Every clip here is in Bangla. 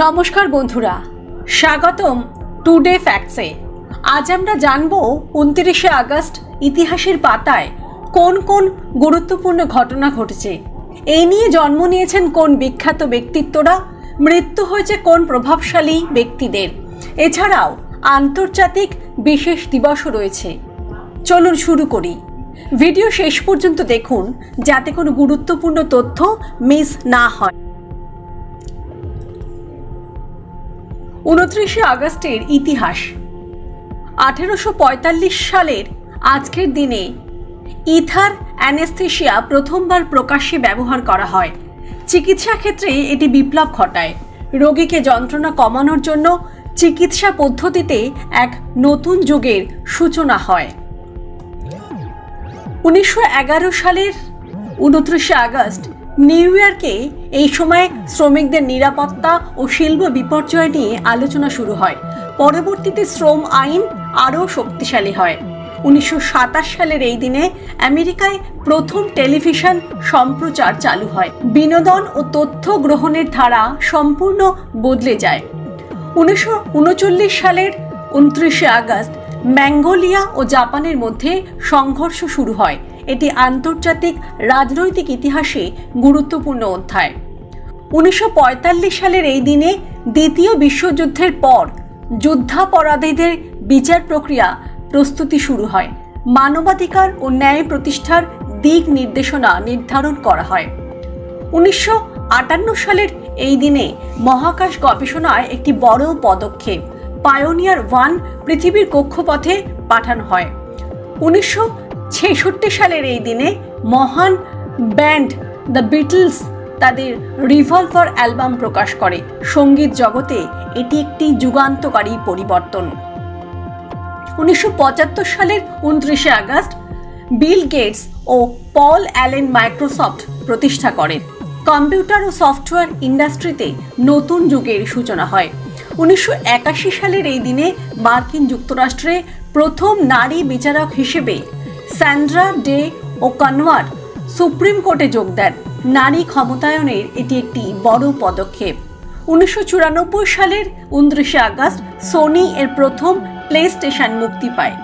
নমস্কার বন্ধুরা, স্বাগতম টুডে ফ্যাক্টসে আজ আমরা জানব উনত্রিশে আগস্ট ইতিহাসের পাতায় কোন কোন গুরুত্বপূর্ণ ঘটনা ঘটেছে। এই নিয়ে জন্ম নিয়েছেন কোন বিখ্যাত ব্যক্তিত্বরা, মৃত্যু হয়েছে কোন প্রভাবশালী ব্যক্তিদের। এছাড়াও আন্তর্জাতিক বিশেষ দিবসও রয়েছে। চলুন শুরু করি। ভিডিও শেষ পর্যন্ত দেখুন, যাতে কোনো গুরুত্বপূর্ণ তথ্য মিস না হয়। উনত্রিশে আগস্টের ইতিহাস। আঠেরোশো সালের আজকের দিনে ইথার অ্যানেস্থেশিয়া প্রথমবার প্রকাশ্যে ব্যবহার করা হয়। চিকিৎসা ক্ষেত্রে এটি বিপ্লব ঘটায়। রোগীকে যন্ত্রণা কমানোর জন্য চিকিৎসা পদ্ধতিতে এক নতুন যুগের সূচনা হয়। উনিশশো এগারো সালের উনত্রিশে আগস্ট নিউ ইয়র্কে এই সময় শ্রমিকদের নিরাপত্তা ও শিল্প বিপর্যয় নিয়ে আলোচনা শুরু হয়। পরবর্তীতে শ্রম আইন আরও শক্তিশালী হয়। উনিশশো সাতাশ সালের এই দিনে আমেরিকায় প্রথম টেলিভিশন সম্প্রচার চালু হয়। বিনোদন ও তথ্য গ্রহণের ধারা সম্পূর্ণ বদলে যায়। উনিশশো উনচল্লিশ সালের উনত্রিশে আগস্ট ম্যাঙ্গোলিয়া ও জাপানের মধ্যে সংঘর্ষ শুরু হয়। এটি আন্তর্জাতিক রাজনৈতিক ইতিহাসে গুরুত্বপূর্ণ অধ্যায়। উনিশশো পঁয়তাল্লিশ সালের এই দিনে দ্বিতীয় বিশ্বযুদ্ধের পর যুদ্ধাপরাধীদের বিচার প্রক্রিয়া প্রস্তুতি শুরু হয়। মানবাধিকার ও ন্যায় প্রতিষ্ঠার দিক নির্দেশনা নির্ধারণ করা হয়। উনিশশো আটান্ন সালের এই দিনে মহাকাশ গবেষণায় একটি বড় পদক্ষেপ পায়োনিয়ার ওয়ান পৃথিবীর কক্ষপথে পাঠানো হয়। উনিশশো ছেষট্টি সালের এই দিনে মহান ব্যান্ড দ্য বিটলস তাদের রিভলভার অ্যালবাম প্রকাশ করে। সংগীত জগতে এটি একটি যুগান্তকারী পরিবর্তন। উনিশশো পঁচাত্তর সালের উনত্রিশে আগস্ট বিল গেটস ও পল অ্যালেন মাইক্রোসফট প্রতিষ্ঠা করেন। কম্পিউটার ও সফটওয়্যার ইন্ডাস্ট্রিতে নতুন যুগের সূচনা হয়। উনিশশো একাশি সালের এই দিনে মার্কিন যুক্তরাষ্ট্রে প্রথম নারী বিচারক হিসেবে Sandra, Day O'Connor supreme কোর্টে যোগ দেন। নারী ক্ষমতায়নের এটি একটি বড় পদক্ষেপ। উনিশশো চুরানব্বই সালের উনত্রিশে আগস্ট সোনি এর প্রথম প্লে স্টেশন মুক্তি পায়।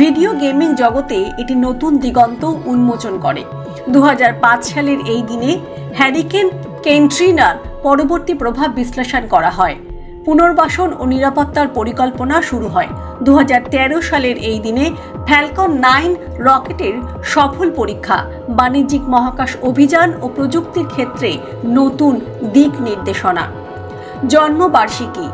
ভিডিও গেমিং জগতে এটি নতুন দিগন্ত উন্মোচন করে। দু হাজার পাঁচ সালের এই দিনে হ্যারিকেন কেন্ট্রিনার পরবর্তী প্রভাব বিশ্লেষণ করা হয়। পুনর্বাসন ও নিরাপত্তার পরিকল্পনা শুরু হয়। দু হাজার তেরো সালের এই দিনে ফ্যালকন নাইন রকেটের সফল পরীক্ষা, বাণিজ্যিক মহাকাশ অভিযান ও প্রযুক্তির ক্ষেত্রে নতুন দিক নির্দেশনা। জন্মবার্ষিকী,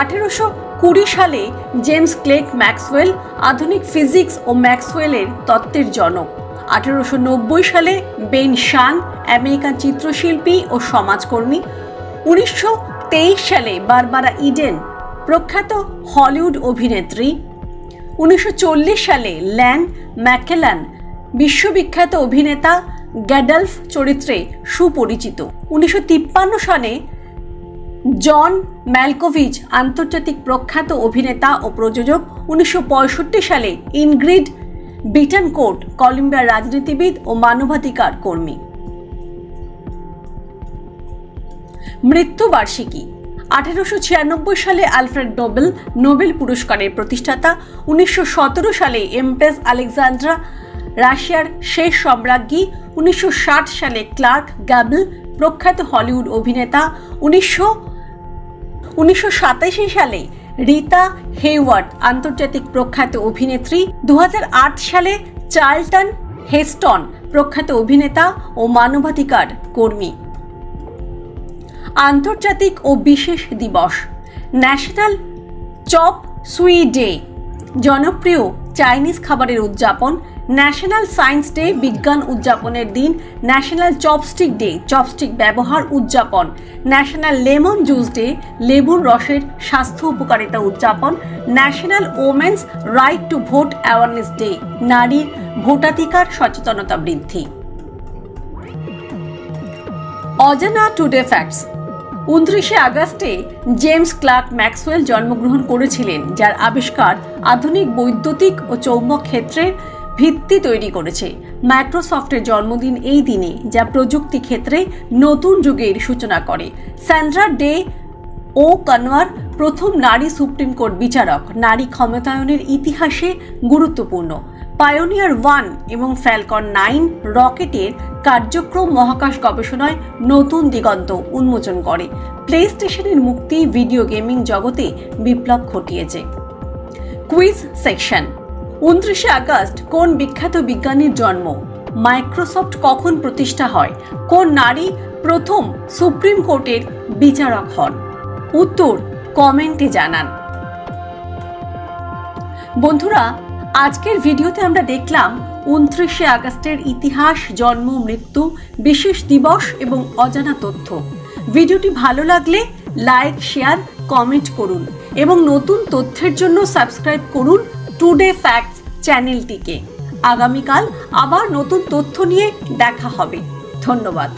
আঠেরোশো কুড়ি সালে জেমস ক্লেক ম্যাক্সওয়েল আধুনিক ফিজিক্স ও ম্যাক্সওয়েলের তত্ত্বের জনক। আঠেরোশো নব্বই সালে বেন শান, আমেরিকান চিত্রশিল্পী ও সমাজকর্মী। উনিশশো তেইশ সালে বারবারা ইডেন প্রখ্যাত হলিউড অভিনেত্রী, উনিশশো চল্লিশ সালে ল্যান ম্যাকেলান বিশ্ববিখ্যাত অভিনেতা গ্যাডালফ চরিত্রে সুপরিচিত। উনিশশো তিপ্পান্ন সালে জন ম্যালকোভিচ আন্তর্জাতিক প্রখ্যাত অভিনেতা ও প্রযোজক, উনিশশো পঁয়ষট্টি সালে ইনগ্রিড বিটনকোট কলম্বিয়ার রাজনীতিবিদ ও মানবাধিকার কর্মী। মৃত্যুবার্ষিকী। আঠেরোশো ছিয়ানব্বই সালে আলফ্রেড নোবেল নোবেল পুরস্কারের প্রতিষ্ঠাতা। উনিশশো সতেরো সালে এমপ্রেস আলেকজান্ড্রা রাশিয়ার শেষ সম্রাজ্ঞী। উনিশশো ষাট সালে ক্লার্ক গ্যাবল, প্রখ্যাত হলিউড অভিনেতা। উনিশশো উনিশশো সালে রিতা হেওয়ার্ড আন্তর্জাতিক প্রখ্যাত অভিনেত্রী। দু হাজার আট সালে চার্লটন হেস্টন, প্রখ্যাত অভিনেতা ও মানবাধিকার কর্মী। আন্তর্জাতিক ও বিশেষ দিবস। ন্যাশনাল চপ সুই ডে জনপ্রিয় চাইনিজ খাবারের উদযাপন। ন্যাশনাল সায়েন্স ডে বিজ্ঞান উদযাপনের দিন। ন্যাশনাল চপস্টিক ডে চপস্টিক ব্যবহার উদযাপন। ন্যাশনাল লেমন জুস ডে লেবুর রসের স্বাস্থ্য উপকারিতা উদযাপন। National women's right to vote awareness day নারীর ভোটাধিকার সচেতনতা বৃদ্ধি। অজানা টুডে ফ্যাক্টস উনত্রিশে আগস্টে জেমস ক্লার্ক ম্যাক্সওয়েল জন্মগ্রহণ করেছিলেন, যার আবিষ্কার আধুনিক বৈদ্যুতিক ও চৌম্বক ক্ষেত্রের ভিত্তি তৈরি করেছে। মাইক্রোসফটের জন্মদিন এই দিনে, যা প্রযুক্তি ক্ষেত্রে নতুন যুগের সূচনা করে। স্যান্ড্রা ডে ও কনওয়ার প্রথম নারী সুপ্রিম কোর্ট বিচারক, নারী ক্ষমতায়নের ইতিহাসে গুরুত্বপূর্ণ। পায়োনিয়ার ওয়ান এবং ফ্যালকন নাইন রকেটের কার্যক্রম মহাকাশ গবেষণায় নতুন দিগন্ত উন্মোচন করে। প্লে স্টেশনের মুক্তি ভিডিও গেমিং জগতে বিপ্লব ঘটিয়েছে। কুইজ সেকশন উনত্রিশে আগস্ট, কোন বিখ্যাত বিজ্ঞানীর জন্ম? মাইক্রোসফট কখন প্রতিষ্ঠা হয়? কোন নারী প্রথম সুপ্রিম কোর্টের বিচারক হন? উত্তর কমেন্টে জানান। বন্ধুরা, আজকের ভিডিওতে আমরা দেখলাম উনত্রিশে আগস্টের ইতিহাস, জন্ম, মৃত্যু, বিশেষ দিবস এবং অজানা তথ্য। ভিডিওটি ভালো লাগলে লাইক, শেয়ার, কমেন্ট করুন এবং নতুন তথ্যের জন্য সাবস্ক্রাইব করুন টুডে ফ্যাক্টস চ্যানেলটিকে। আগামীকাল আবার নতুন তথ্য নিয়ে দেখা হবে। ধন্যবাদ।